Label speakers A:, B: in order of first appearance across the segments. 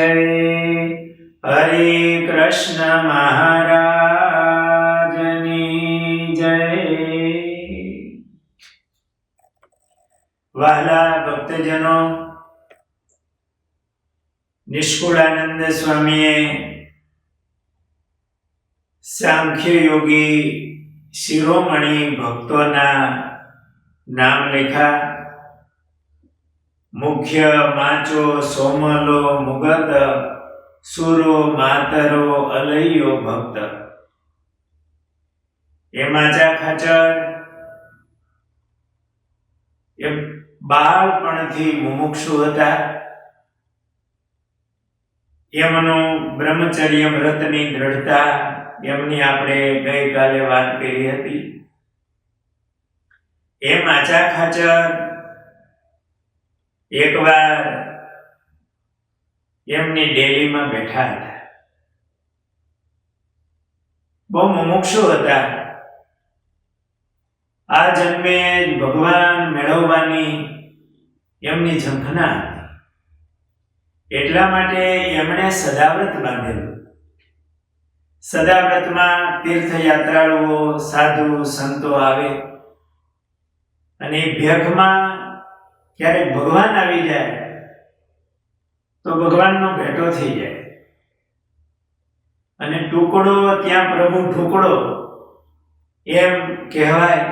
A: જય. હરે કૃષ્ણ મહારાજની જય. વહાલા ભક્તજનો, નિષ્કુળાનંદ સ્વામીએ સાંખ્ય યોગી શિરોમણી ભક્તોના નામ લેખા મુખ્ય માચો, સોમલો મુગત સુરો, માતરો, અલૈયો, ભક્ત. એ માચા ખાચર એ બાળપણથી મુમુક્ષુ હતા. એમનું બ્રહ્મચર્ય વ્રતની દ્રઢતા એમની આપણે ગઈકાલે વાત કરી હતી. એ માચા ખાચર એકવાર એમની ડેલીમાં બેઠા હતા. બહુ મુમુક્ષુ હતા. આ જન્મે જ ભગવાન મેળવવાની એમની ઝંખના હતી. એટલા માટે એમણે સદાવ્રત બાંધેલું. સદાવ્રતમાં તીર્થયાત્રાળુઓ, સાધુ, સંતો આવે અને ભેખમાં ક્યારેક ભગવાન આવી જાય, તો ભગવાનનો ભેટો થઈ જાય. અને ટુકડો ત્યાં પ્રભુ ઠુકડો, એમ કહેવાય,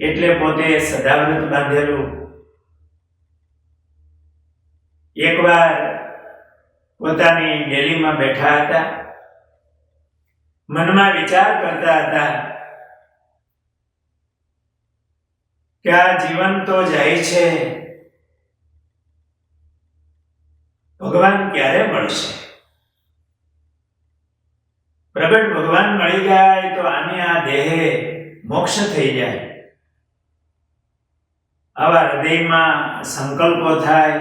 A: એટલે પોતે સદાવ્રત બાંધેલું. એકવાર પોતાની ડેલીમાં બેઠા હતા, મનમાં વિચાર કરતા હતા કે આ જીવન તો જાય છે. ભગવાન ક્યારે મળશે? પ્રગટ ભગવાન મળી જાય તો આને આ દેહે મોક્ષ થઈ જાય. આવા હૃદયમાં સંકલ્પો થાય.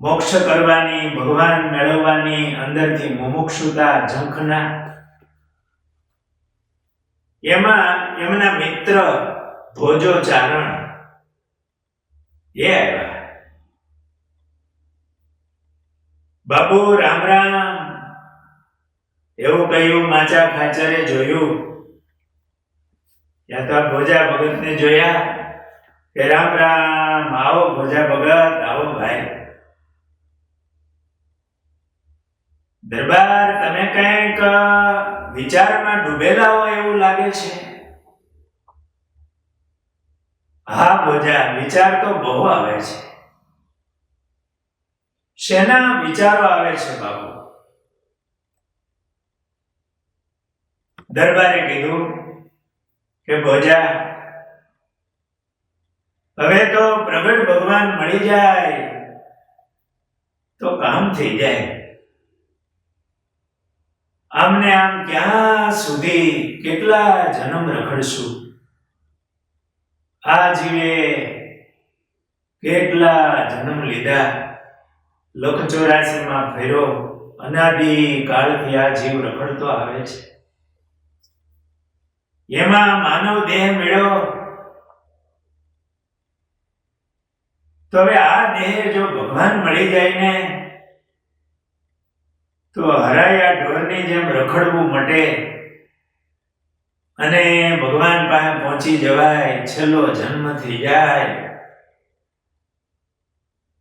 A: મોક્ષ કરવાની, ભગવાન મેળવવાની અંદરથી મુમુક્ષુતા ઝંખના. એમાં એમના મિત્ર ભોજો ચારણ એ આવ્યા. બાબુ રામ રામ. એવું કહ્યું, માચા ખાચરે જોયું. યા તો આ ભોજા ભગતને જોયા કે, રામ રામ, આવો ભોજા ભગત, આવો ભાઈ. દરબાર તમે કંઈક વિચારમાં ડૂબેલા હોય એવું લાગે છે. હા બોજા વિચાર તો બહુ આવે છે. શેના વિચારો આવે છે બાબુ દરબારે કીધું કે, ભોજા, હવે તો પ્રગટ ભગવાન મળી જાય, તો કામ થઈ જાય. આમને આમ ક્યાં સુધી કેટલા જન્મ રખડશું? આ જીવે કેટલા જન્મ લીધા? લખ ચોરાસીમાં ફેરો, અનાદિ કાળથી આ જીવ રખડતો આવે છે. એમાં માનવ દેહ મેળ્યો તો હવે આ દેહ જો ભગવાન મળી જાય ને, તો હરાયા ઢોરની જેમ રખડવું મટે. અને ભગવાન પાસે પહોંચી જવાય, છેલ્લો જન્મ થઈ જાય.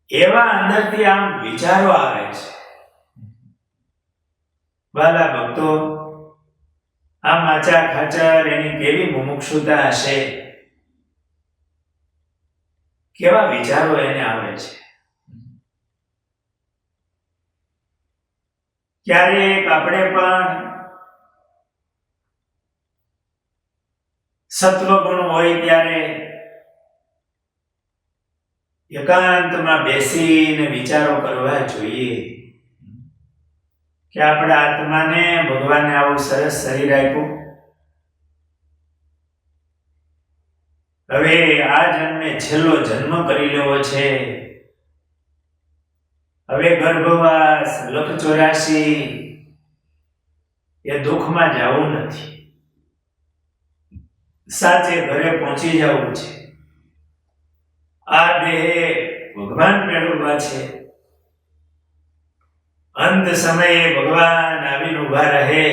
A: એવા અંદરથી આમ વિચારો આવે છે. વાલા ભક્તો આ માચા ખાચર એની કેવી મુમુક્ષુતા હશે? કેવા વિચારો એને આવે છે? ક્યારેક આપણે પણ સત્વગુણ હોય ત્યારે એકાંતમાં બેસીને વિચારો કરવા જોઈએ કે આપણા આત્માને ભગવાને આવું સરસ શરીર આપ્યું. હવે આ જન્મે છેલ્લો જન્મ કરી લેવો છે. હવે ગર્ભવાસ લખ ચોરાશી એ દુઃખમાં જવું નથી. સાચે ઘરે પહોંચી જવું છે. આ દેહે ભગવાન મેળવવા છે. અંત સમયે ભગવાન આવીને ઊભા રહે.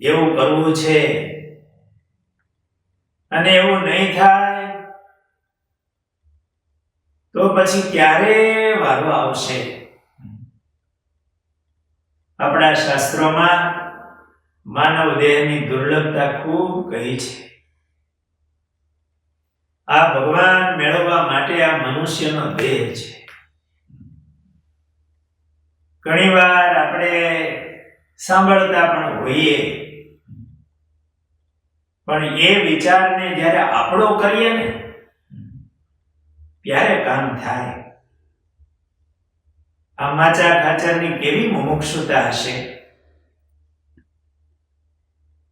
A: એવું કરવું છે. અને એવું નહીં થાય, તો પછી ક્યારે વારો આવશે? આપણા શાસ્ત્રોમાં માનવ દેહની દુર્લભતા ખૂબ કહી છે. આ ભગવાન મેળવવા માટે આ મનુષ્યનો દેહ છે. ઘણીવાર આપણે સાંભળતા પણ હોઈએ. પણ એ વિચારને જ્યારે આપણો કરીએ ને, ત્યારે કામ થાય. આ માચા ખાચરની કેવી મુમુક્ષુતા હશે?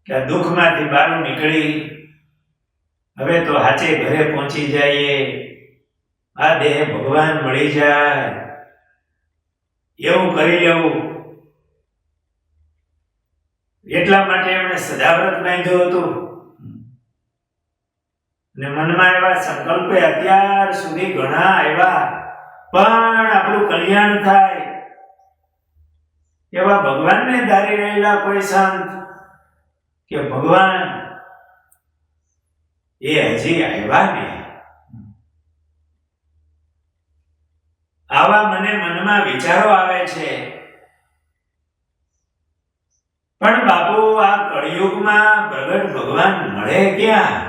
A: કે આ દુઃખમાંથી બહાર નીકળી હવે તો હાચે ઘરે પહોંચી જઈએ. આ દેહ ભગવાન મળી જાય. એવું કરી લેવું. એટલા માટે એમણે સદાવ્રત બાંધ્યું હતું. ને મનમાં એવા સંકલ્પે અત્યાર સુધી ઘણા આવ્યા. પણ આપણું કલ્યાણ થાય. એવા ભગવાનને ધારી રહેલા કોઈ સંત કે ભગવાન, એ હજી આવ્યા ને? આવા મને મનમાં વિચારો આવે છે. પણ બાપુ, આ કળિયુગમાં પ્રગટ ભગવાન મળે ક્યાં?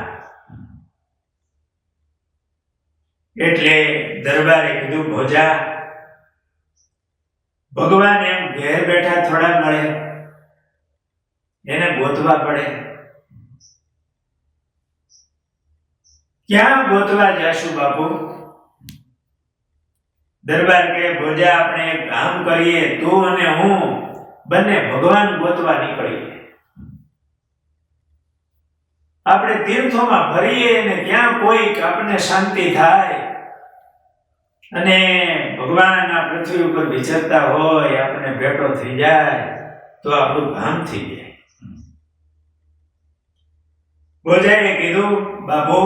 A: એટલે દરબારે કીધું, ભોજા, ભગવાન એમ ઘેર બેઠા થોડા મળે. એને ગોતવા પડે. ક્યાં ગોતવા જાશું બાપુ? દરબાર કે, ભોજા, આપણે કામ કરીએ, તું અને હું બંને ભગવાન ગોતવા નીકળીએ. આપણે તીર્થોમાં ફરીએ ને ત્યાં કોઈક આપણને શાંતિ થાય અને ભગવાન આ પૃથ્વી ઉપર વિચરતા હોય આપણે ભેટો થઈ જાય, તો આપણું કામ થઈ જાય. ભોજાએ કીધું બાબુ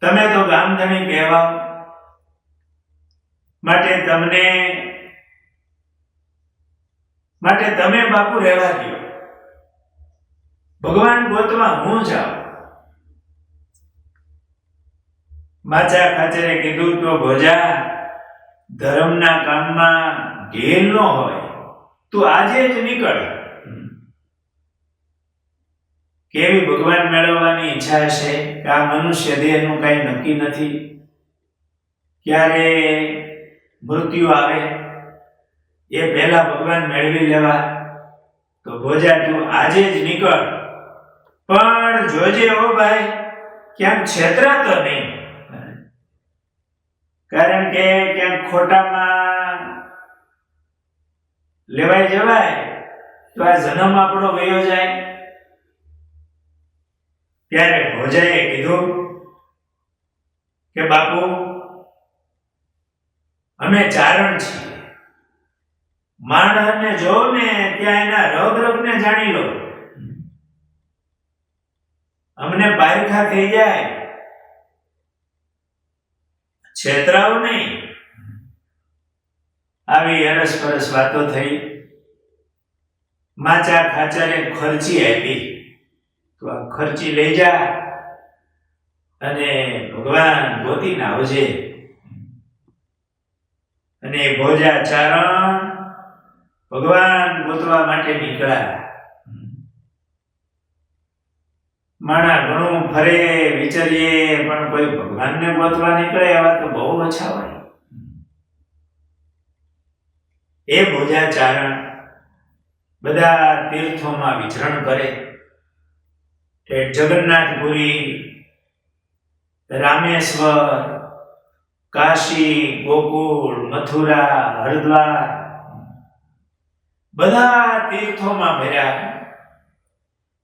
A: તમે તો ગામધણી કહેવા માટે તમને, માટે તમે બાપુ રહેવા દો ભગવાન ગોતમાં હું જાઉં. માચા ખાચરે કીધું, તો ભોજા, ધર્મના કામમાં ઢેલ ન હોય. તું આજે જ નીકળ. કેવી ભગવાન મેળવવાની ઈચ્છા છે કે આ મનુષ્ય દેહનું કાંઈ નક્કી નથી? ક્યારે મૃત્યુ આવે? એ પહેલા ભગવાન મેળવી લેવા. તો ભોજા તું આજે જ નીકળ. પણ જોજે હો ભાઈ, ક્યાંક છેતરાતો નહીં. કારણ કે ક્યાંક ખોટામાં લેવાઈ જવાય, તો આ જન્મ આપણો વયો જાય. ત્યારે ભોજાએ કીધું કે બાપુ, અમે ચારણ છીએ. માણસને જો ને ત્યાં એના રગ રગને જાણી લો. અમને બારખા થઈ જાય. છેતરાવ નહીં. આવી અરસ પરસ વાતો થઈ. માચા ખાચરે ખર્ચી આપી. ખર્ચી લઈ જા અને ભગવાન ગોતીને આવજે. અને ભોજા ચારણ ભગવાન ગોતવા માટે નીકળ્યા માણા ઘણું ફરે, વિચારીએ, પણ કોઈ ભગવાનને ગોતવા નીકળે એવા તો બહુ ઓછા હોય. એ ભોજા ચારણ બધા તીર્થોમાં વિચરણ કરે. તે જગન્નાથપુરી, રામેશ્વર, કાશી, ગોકુળ, મથુરા, હરિદ્વાર, બધા તીર્થોમાં ભર્યા.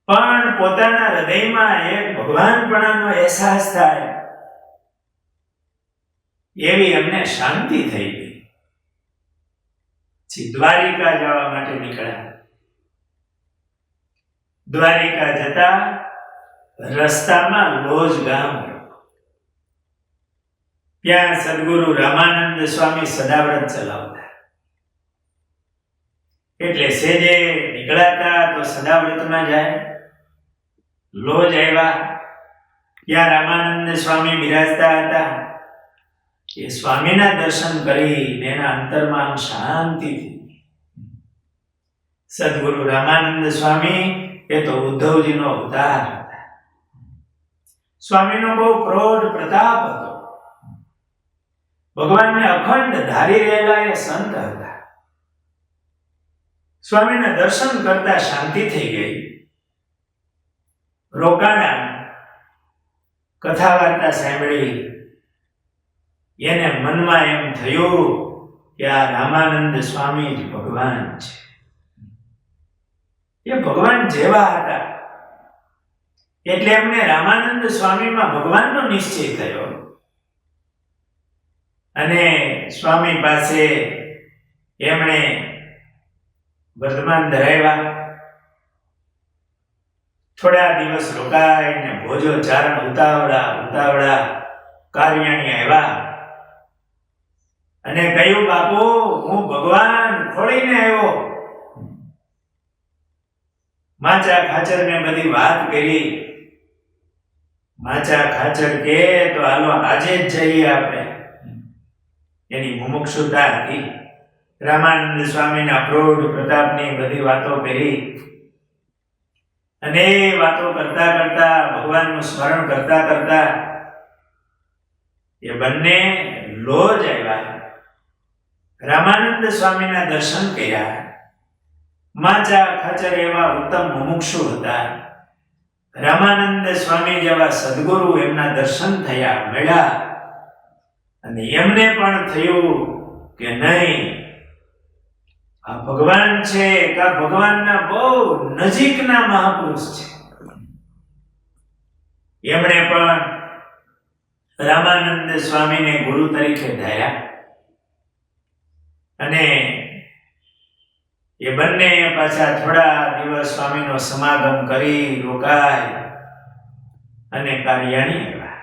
A: પણ પોતાના હૃદયમાં એક ભગવાનપણાનો અહેસાસ થાય. એવી એમને શાંતિ થઈ ગઈ. પછી દ્વારિકા જવા માટે નીકળ્યા. દ્વારિકા જતા રસ્તામાં લોજ ગામ. ત્યાં સદગુરુ રામાનંદ સ્વામી સદાવ્રત ચલાવતા. એટલે સેજે નીકળાતા તો સદાવ્રતમાં જાય. લોજ આવ્યા. ત્યાં રામાનંદ સ્વામી બિરાજતા હતા. એ સ્વામીના દર્શન કરી એના અંતરમાં શાંતિથી શાંતિ સદગુરુ રામાનંદ સ્વામી એ તો ઉદ્ધવજીનો અવતાર. સ્વામીનો બહુ ક્રોધ, પ્રતાપ હતો. ભગવાનને અખંડ ધારી રહેલા એ સંત હતા. સ્વામીને દર્શન કરતા શાંતિ થઈ ગઈ. રોકાણા કથા વાર્તા સાંભળી. એને મનમાં એમ થયું કે આ રામાનંદ સ્વામી જ ભગવાન છે. એ ભગવાન જેવા હતા. એટલે એમને રામાનંદ સ્વામીમાં ભગવાનનો નિશ્ચય થયો. અને સ્વામી પાસે એમણે વર્તમાન ધરાવ્યા. થોડા દિવસ રોકાઈને ભોજો ચારણ ઉતાવળા ઉતાવળા કાર્યાણી આવ્યા. અને કહ્યું, બાપુ, હું ભગવાન ખોળીને આવ્યો. માચા ખાચરને બધી વાત કરી. માચા ખાચર કે તો હાલો આજે જ જઈએ આપણે. એની મુમુક્ષુતા હતી. રામાનંદ સ્વામીના પ્રૌઢ પ્રતાપની બધી વાતો કરી અને વાતો કરતા કરતા, ભગવાનનું સ્મરણ કરતા કરતા એ બંને લોજ આવ્યા. રામાનંદ સ્વામીના દર્શન કર્યા. માચા ખાચર એવા ઉત્તમ મુમુક્ષુ હતા. રામાનંદ સ્વામી જેવા સદગુરુ એમના દર્શન થયા, મળ્યા. અને એમને પણ થયું કે નહીં, આ ભગવાન છે આ ભગવાનના બહુ નજીકના મહાપુરુષ છે. એમણે પણ રામાનંદ સ્વામીને ગુરુ તરીકે ધાર્યા. અને એ બંને પાછા થોડા દિવસ સ્વામીનો સમાગમ કરી રોકાય અને કાર્યાણી આવ્યા.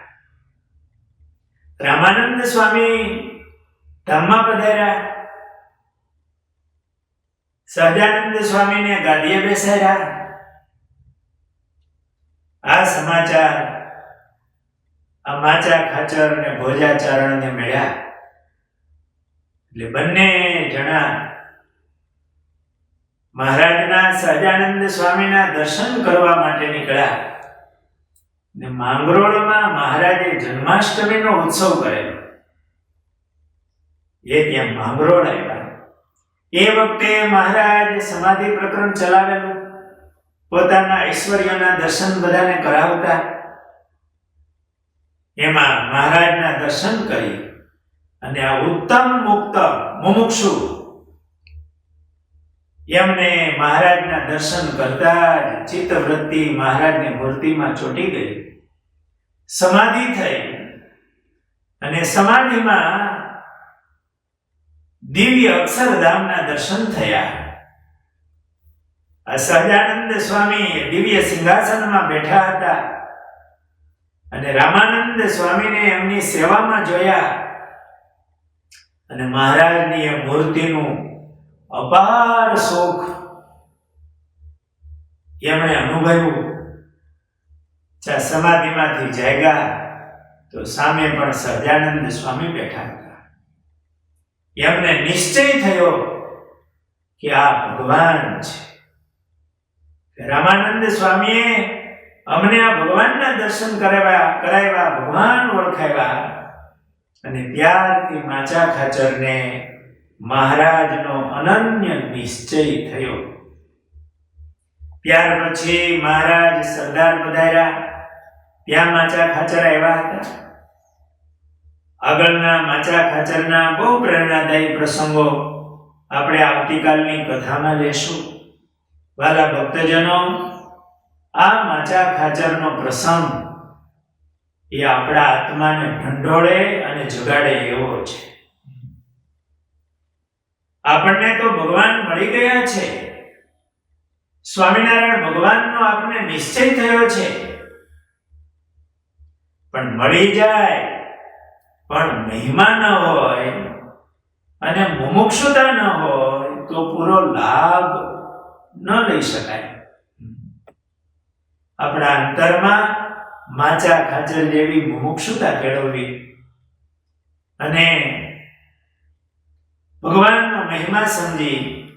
A: રામાનંદ સ્વામી ધામમાં પધાર્યા. સહજાનંદ સ્વામીને ગાદીએ બેસાડ્યા. આ સમાચાર આ માચા ખાચર અને ભોજાચરણને મળ્યા. એટલે બંને જણા મહારાજના સહજાનંદ સ્વામીના દર્શન કરવા માટે નીકળ્યા. ને માંગરોળમાં મહારાજે જન્માષ્ટમીનો ઉત્સવ કરેલો. એ ત્યાં માંગરોળ આવ્યા. એ વખતે મહારાજ સમાધિ પ્રકરણ ચલાવેલું. પોતાના ઐશ્વર્યના દર્શન બધાને કરાવતા. એમાં મહારાજના દર્શન કરી. અને આ ઉત્તમ મુક્ત મુમુક્ષુ એમને મહારાજના દર્શન કરતા જ ચિત્તવૃત્તિ મહારાજની મૂર્તિમાં ચોટી ગઈ. સમાધિ થઈ અને સમાધિમાં દિવ્ય અક્ષરધામના દર્શન થયા. આ સહજાનંદ સ્વામી દિવ્ય સિંહાસનમાં બેઠા હતા અને રામાનંદ સ્વામીને એમની સેવામાં જોયા અને મહારાજની એ મૂર્તિનું અપાર સુખ એમણે અનુભવ્યું, જ્યાં સમાધિમાંથી જાગ્યા, તો સામે પણ સહજાનંદ સ્વામી બેઠા હતા. એમને નિશ્ચય થયો કે આ ભગવાન છે. રામાનંદ સ્વામીએ અમને આ ભગવાનના દર્શન કરાવ્યા કરાવ્યા, ભગવાન ઓળખાવ્યા અને ત્યારથી માચા ખાચરને મહારાજનો અનન્ય નિશ્ચય થયો. ત્યાર પછી મહારાજ સરદાર પધાર્યા. ત્યાં માચા ખાચર આવ્યા હતા. આગળના માચા ખાચરના બહુ પ્રેરણાદાયી પ્રસંગો આપણે આવતીકાલની કથામાં લેશું. વાલા ભક્તજનો, આ માચા ખાચરનો પ્રસંગ એ આપણા આત્માને ઢંઢોળે અને જગાડે એવો છે. આપણને તો ભગવાન મળી ગયા છે. સ્વામિનારાયણ ભગવાનનો આપણને નિશ્ચય થયો છે. પણ મળી જાય, પણ મહિમા ન હોય અને મુમુક્ષુતા ન હોય તો પૂરો લાભ ન લઈ શકાય. આપણા અંતરમાં માચા ખાચર જેવી મુમુક્ષુતા કેળવવી અને ભગવાનનો મહિમા સમજી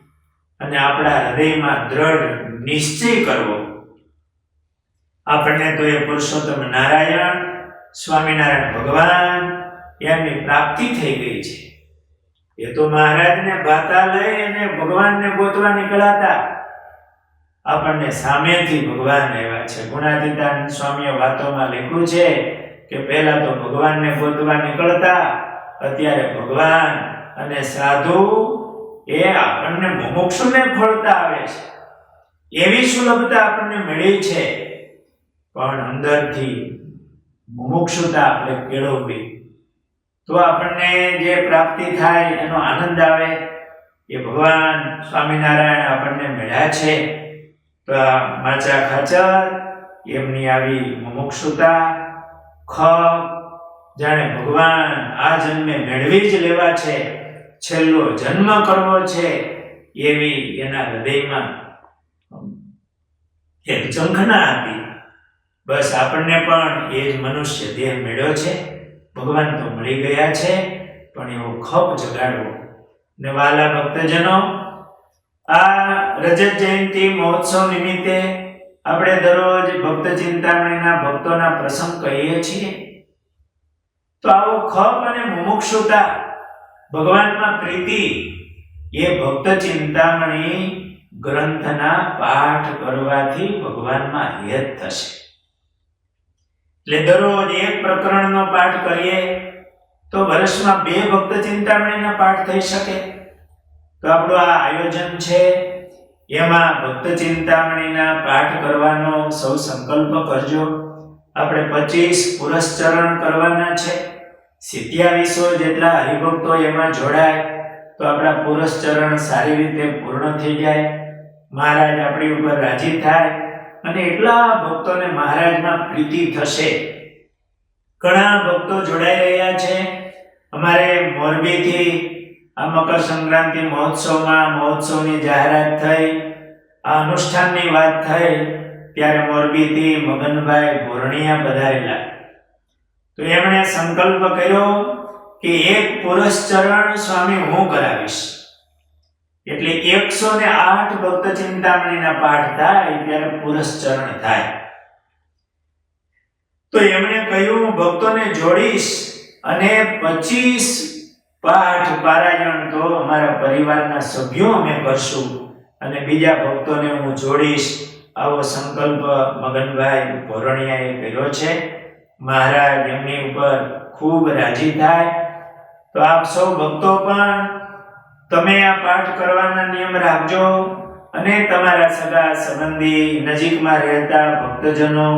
A: અને આપણા હૃદયમાં દ્રઢ નિશ્ચય કરવો. આપણને તો એ પુરુષોત્તમ નારાયણ, સ્વામિનારાયણ ભગવાન એમની પ્રાપ્તિ થઈ ગઈ છે. એ તો મહારાજને ભાતા લઈ અને ભગવાનને ગોતવા નીકળાતા. આપણને સામેથી ભગવાન આવ્યા છે. ગુણાતીતાન સ્વામીએ વાતોમાં લખ્યું છે કે પહેલા તો ભગવાનને ગોતવા નીકળતા, અત્યારે ભગવાન અને સાધુ એ આપણને મુમુક્ષુને ફળતા આવે છે. એવી સુલભતા આપણને મળી છે. પણ અંદરથી મુમુક્ષુતા આપણે કેળવવી. તો આપણને જે પ્રાપ્તિ થાય, એનો આનંદ આવે, એ ભગવાન સ્વામિનારાયણ આપણને મળ્યા છે. તો આ માચા ખાચર, એમની આવી મુમુક્ષુતા, ખપ, જાણે ભગવાન આ જન્મે મેળવી જ લેવા છે. છેલ્લો જન્મ કરવો છે એવી એના હૃદયમાં એક ઝંખના હતી. બસ આપણને પણ એ જ મનુષ્ય દેહ મેળ્યો છે. ભગવાન તો મળી ગયા છે, પણ એવો ખપ જગાડવો. ને વાલા ભક્તજનો, આ રજત જયંતિ મહોત્સવ નિમિત્તે આપણે દરરોજ ભક્ત ચિંતામણીના ભક્તોના પ્રસંગ કહીએ છીએ. તો આવો ખપ અને મુમુક્ષુતા ભગવાનમાં પ્રીતિ એ ભક્ત ચિંતામણી ગ્રંથના પાઠ કરવાથી ભગવાનમાં હેત થશે. એટલે દરરોજ એક પ્રકરણનો પાઠ કરીએ તો વર્ષમાં બે ભક્ત ચિંતામણીના પાઠ થઈ શકે. તો આપણું આ આયોજન છે, એમાં ભક્ત ચિંતામણીના પાઠ કરવાનો સૌ સંકલ્પ કરજો. આપણે પચીસ પુરસ્ચરણ કરવાના છે. સિત્યાવીસો જેટલા હરિભક્તો એમાં જોડાય, તો આપણા પુરસ્ચરણ સારી રીતે પૂર્ણ થઈ જાય. મહારાજ આપણી ઉપર રાજી થાય અને એટલા ભક્તોને મહારાજમાં પ્રીતિ થશે. ઘણા ભક્તો જોડાઈ રહ્યા છે. અમારે મોરબીથી આ મકર સંક્રાંતિ મહોત્સવમાં મહોત્સવની જાહેરાત થઈ, આ અનુષ્ઠાનની વાત થઈ, ત્યારે મોરબીથી મગનભાઈ ભોરણિયા પધારેલા. તો એમણે સંકલ્પ કર્યો કે એક પુરુષ ચરણ સ્વામી હું કરાવીશ. એટલે એકસો ને આઠ ભક્ત ચિંતામણીના પાઠ થાય ત્યારે પુરસ્ચરણ થાય. તો એમણે કહ્યું, ભક્તોને જોડીશ અને પચીસ પાઠ પારાયણ તો અમારા પરિવારના સભ્યો અમે કરશું અને બીજા ભક્તોને હું જોડીશ. આવો સંકલ્પ મગનભાઈ ભોરણિયાએ કર્યો છે. મહારાજ એમની ઉપર ખૂબ રાજી થાય. તો આપ સૌ ભક્તો પણ તમે આ પાઠ કરવાના નિયમ રાખજો અને તમારા સગા સંબંધી નજીકમાં રહેતા ભક્તજનો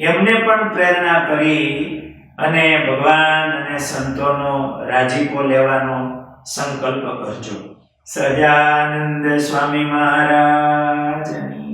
A: એમને પણ પ્રેરણા કરી અને ભગવાન અને સંતોનો રાજીપો લેવાનો સંકલ્પ કરજો. સજાનંદ સ્વામી મહારાજની.